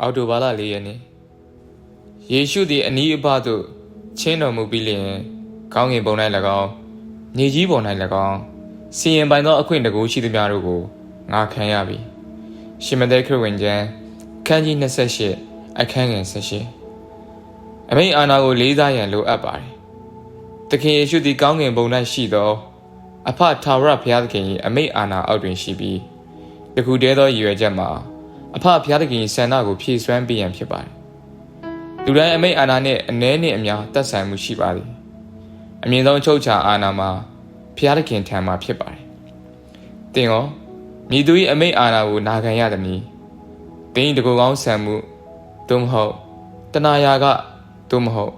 အော်တိုဘာလ၄ရက်နေ့ယေရှုသည်အနီးအပါသို့ချင်းတော်မူပြီးလျှင်ကောင်းကင်ဘုံ၌၎င်းမြေကြီးပေါ်၌၎င်းစီရင်ပိုင်သောအခွင့်တကူရှိသမျှတို့ကိုငါခံရပြီရှင်မသက်ခရစ်ဝင်ကျမ်းခန်းကြီး28အခန်းငယ်18အမိန်အာနာကိုလေးစားရန်လိုအပ်ပါတယ်သခင်ယေရှုသည်ကောင်းကင်ဘုံ၌ရှိသောအဖထာဝရဘုရားသခင်၏အမိန်အာနာအောက်တွင်ရှိပြီးတခုတည်းသောရည်ရွယ်ချက်မှာ အဖဖျားသခင်ဆန္ဒကိုဖြည့်စွမ်းပေးရန်ဖြစ်ပါတယ်။လူတိုင်းအမိတ်အာဏာနဲ့အ ਨੇ နဲ့အများသက်ဆိုင်မှုရှိပါသည်။အမြင့်ဆုံးအချုပ်ချာအာဏာမှာဖျားသခင်ထံမှာဖြစ်ပါတယ်။တင်ရောမိသူ၏အမိတ်အာဏာကိုနာခံရသည်နီ။တင်းတကူကောင်းဆံမှုသို့မဟုတ်တဏှာရာကသို့မဟုတ်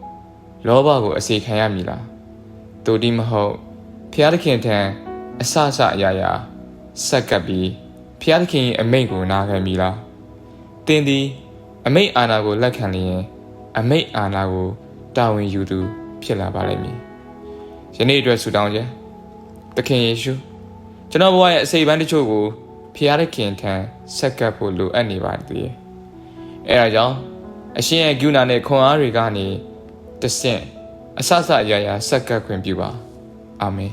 လောဘကိုအစေခံရမည်လား။တို့ဒီမဟုတ်ဖျားသခင်ထံအဆအဆအရာရာဆက်ကပ်ပြီး ဖျားသခင်၏အမိန့်ကိုနာခံပြီလားတင်းသည် အမိန့်အာဏာကိုလက်ခံလျင်အမိန့်အာဏာကိုတာဝန်ယူသူ ဖြစ်လာပါလိမ့်မည်ယနေ့အတွက်ဆုတောင်းခြင်းသခင်ယေရှုကျွန်တော်ဘဝရဲ့အစိပ်ပိုင်းတချို့ကိုဖျားသခင်ထံဆက်ကပ်ဖို့လိုအပ်နေပါသေးတယ်အဲဒါကြောင့်အရှင်ရဲ့ဂုဏနဲ့ခွန်အားတွေကနေတဆင့်အဆအဆအရာရာဆက်ကပ်ခွင့်ပြုပါအာမင်